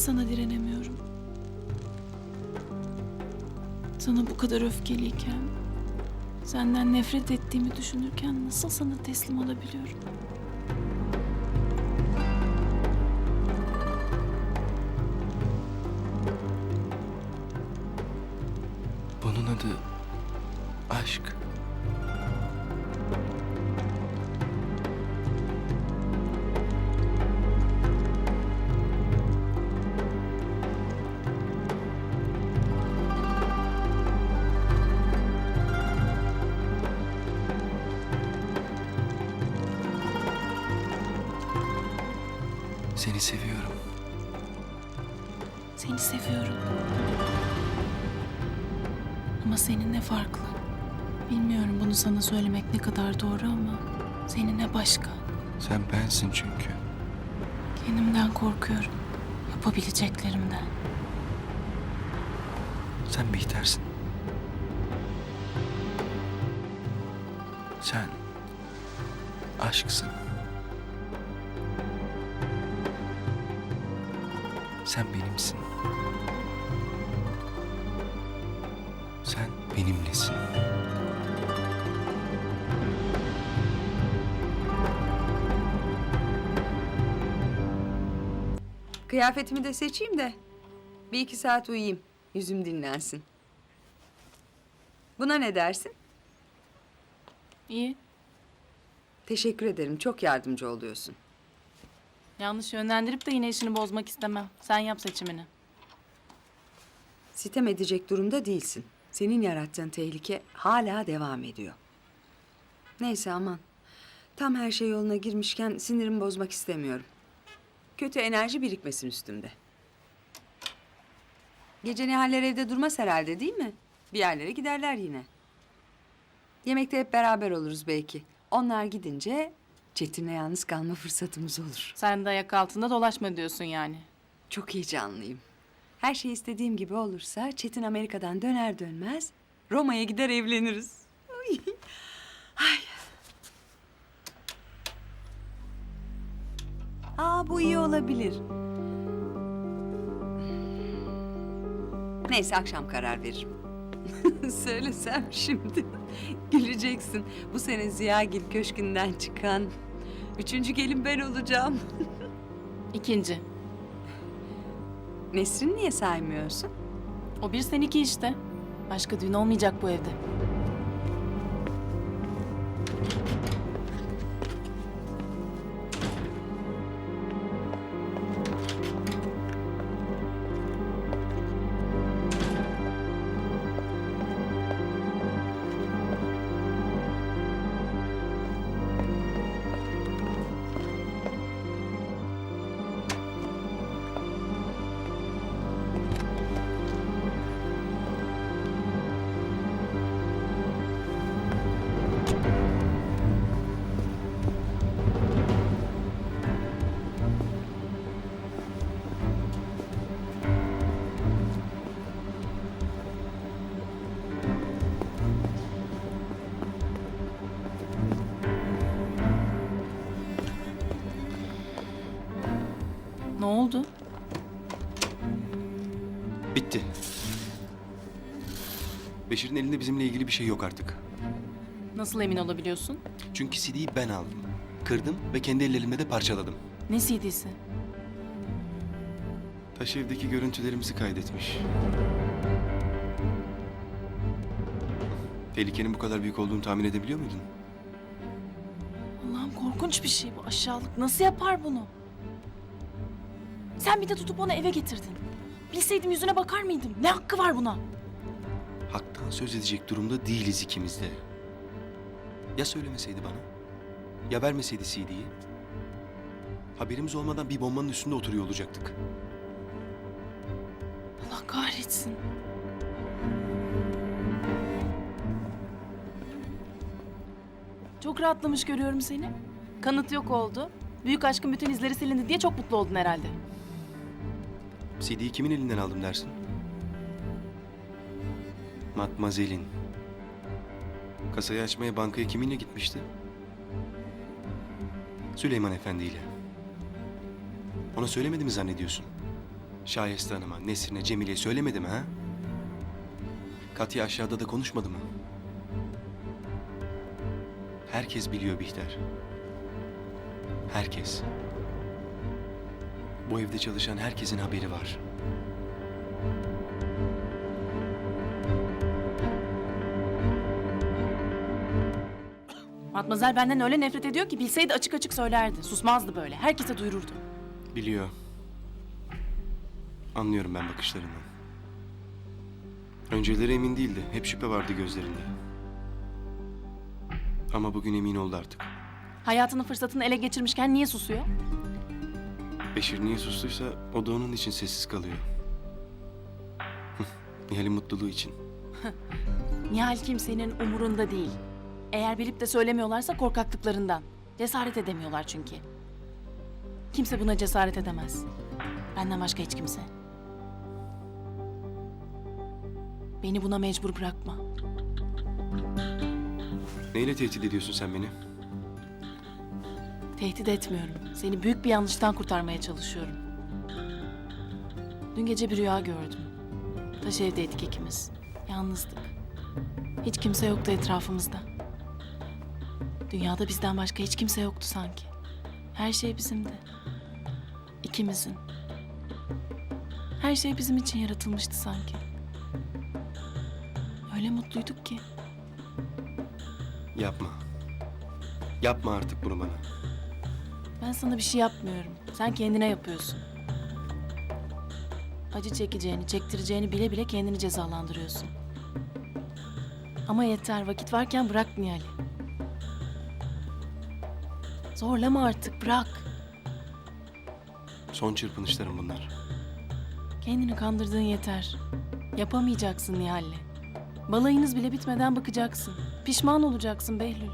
sana direnemiyorum? Sana bu kadar öfkeliyken, senden nefret ettiğimi düşünürken nasıl sana teslim olabiliyorum? Bunun adı aşk. Seni seviyorum. Seni seviyorum. Ama seninle farklı. Bilmiyorum bunu sana söylemek ne kadar doğru ama seninle başka. Sen bensin çünkü. Kendimden korkuyorum. Yapabileceklerimden. Sen Bihter'sin. Sen aşksın. Sen benimsin. Sen benimlesin. Kıyafetimi de seçeyim de bir iki saat uyuyayım. Yüzüm dinlensin. Buna ne dersin? İyi. Teşekkür ederim. Çok yardımcı oluyorsun. Yanlış yönlendirip de yine işini bozmak istemem. Sen yap seçimini. Sitem edecek durumda değilsin. Senin yarattığın tehlike hala devam ediyor. Neyse aman. Tam her şey yoluna girmişken sinirimi bozmak istemiyorum. Kötü enerji birikmesin üstümde. Gece Nihaller evde durmaz herhalde değil mi? Bir yerlere giderler yine. Yemekte hep beraber oluruz belki. Onlar gidince Çetin'le yalnız kalma fırsatımız olur. Sen de ayak altında dolaşma diyorsun yani. Çok heyecanlıyım. Her şey istediğim gibi olursa Çetin Amerika'dan döner dönmez Roma'ya gider evleniriz. Ay. Ay. Aa bu iyi olabilir. Neyse akşam karar veririm. Söylesem şimdi güleceksin. Bu sene Ziyagil Köşkü'nden çıkan üçüncü gelin ben olacağım. İkinci. Nesrin niye saymıyorsun? O bir sen iki işte. Başka düğün olmayacak bu evde. Ne oldu? Bitti. Beşir'in elinde bizimle ilgili bir şey yok artık. Nasıl emin olabiliyorsun? Çünkü CD'yi ben aldım. Kırdım ve kendi ellerimle de parçaladım. Ne CD'si? Taş evdeki görüntülerimizi kaydetmiş. Tehlikenin bu kadar büyük olduğunu tahmin edebiliyor muydun? Allah'ım korkunç bir şey bu aşağılık. Nasıl yapar bunu? Sen bir de tutup onu eve getirdin. Bilseydim yüzüne bakar mıydım? Ne hakkı var buna? Haktan söz edecek durumda değiliz ikimiz de. Ya söylemeseydi bana? Ya vermeseydi CD'yi? Haberimiz olmadan bir bombanın üstünde oturuyor olacaktık. Allah kahretsin. Çok rahatlamış görüyorum seni. Kanıt yok oldu. Büyük aşkın bütün izleri silindi diye çok mutlu oldun herhalde. CD'yi kimin elinden aldım dersin? Matmazel'in. Kasayı açmaya bankaya kiminle gitmişti? Süleyman Efendi ile. Ona söylemedi mi zannediyorsun? Şayeste Hanım'a, Nesrin'e, Cemile'ye söylemedi mi ha? Katya aşağıda da konuşmadı mı? Herkes biliyor Bihter. Herkes. Bu evde çalışan herkesin haberi var. Matmazel benden öyle nefret ediyor ki bilseydi açık açık söylerdi. Susmazdı böyle. Herkese duyururdu. Biliyor. Anlıyorum ben bakışlarından. Önceleri emin değildi. Hep şüphe vardı gözlerinde. Ama bugün emin oldu artık. Hayatının fırsatını ele geçirmişken niye susuyor? Beşir niye sustuysa o da onun için sessiz kalıyor. Nihal'in mutluluğu için. Nihal kimsenin umurunda değil. Eğer bilip de söylemiyorlarsa korkaklıklarından. Cesaret edemiyorlar çünkü. Kimse buna cesaret edemez. Benden başka hiç kimse. Beni buna mecbur bırakma. Neyle tehdit ediyorsun sen beni? Tehdit etmiyorum. Seni büyük bir yanlıştan kurtarmaya çalışıyorum. Dün gece bir rüya gördüm. Taş evdeydik ikimiz. Yalnızdık. Hiç kimse yoktu etrafımızda. Dünyada bizden başka hiç kimse yoktu sanki. Her şey bizimdi. İkimizin. Her şey bizim için yaratılmıştı sanki. Öyle mutluyduk ki. Yapma. Yapma artık bunu bana. Ben sana bir şey yapmıyorum. Sen kendine yapıyorsun. Acı çekeceğini, çektireceğini bile bile kendini cezalandırıyorsun. Ama yeter, vakit varken bırak Nihal'i. Zorlama artık, bırak. Son çırpınışlarım bunlar. Kendini kandırdığın yeter. Yapamayacaksın Nihal'le. Balayınız bile bitmeden bakacaksın. Pişman olacaksın Behlül.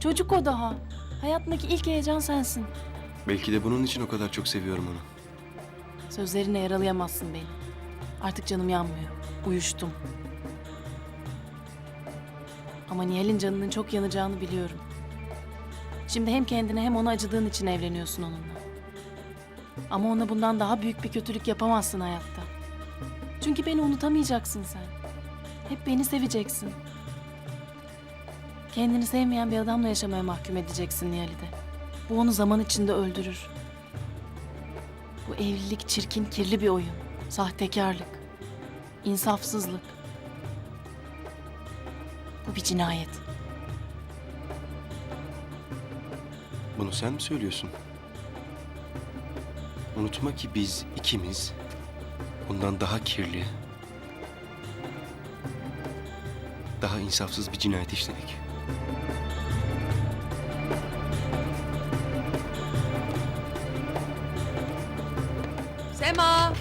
Çocuk o daha. Hayatındaki ilk heyecan sensin. Belki de bunun için o kadar çok seviyorum onu. Sözlerine yaralayamazsın beni. Artık canım yanmıyor. Uyuştum. Ama Nihal'in canının çok yanacağını biliyorum. Şimdi hem kendine hem ona acıdığın için evleniyorsun onunla. Ama ona bundan daha büyük bir kötülük yapamazsın hayatta. Çünkü beni unutamayacaksın sen. Hep beni seveceksin. Kendini sevmeyen bir adamla yaşamaya mahkum edeceksin Nihal'i de. Bu onu zaman içinde öldürür. Bu evlilik çirkin, kirli bir oyun. Sahtekarlık. insafsızlık. Bu bir cinayet. Bunu sen mi söylüyorsun? Unutma ki biz ikimiz bundan daha kirli, daha insafsız bir cinayet işledik. Sema!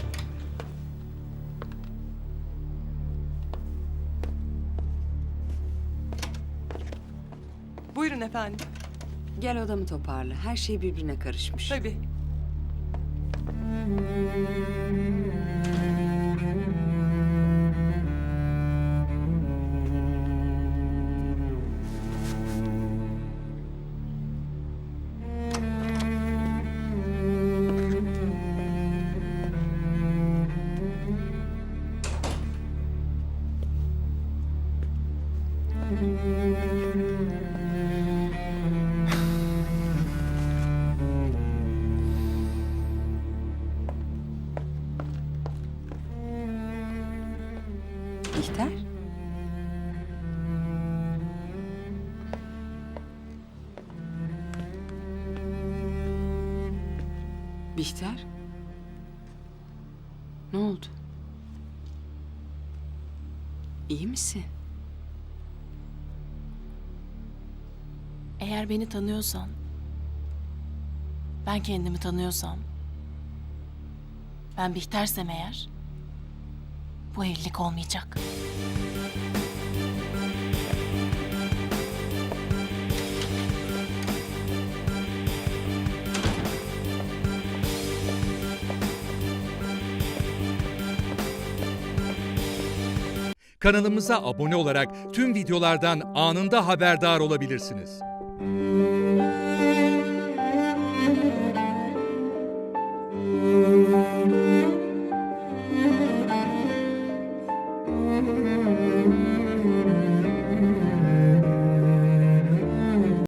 Buyurun efendim. Gel odamı toparla. Her şey birbirine karışmış. Tabii. Bihter? Bihter? Ne oldu? İyi misin? Eğer beni tanıyorsan, ben kendimi tanıyorsam, ben Bihter'sem eğer, bu evlilik olmayacak. Kanalımıza abone olarak tüm videolardan anında haberdar olabilirsiniz.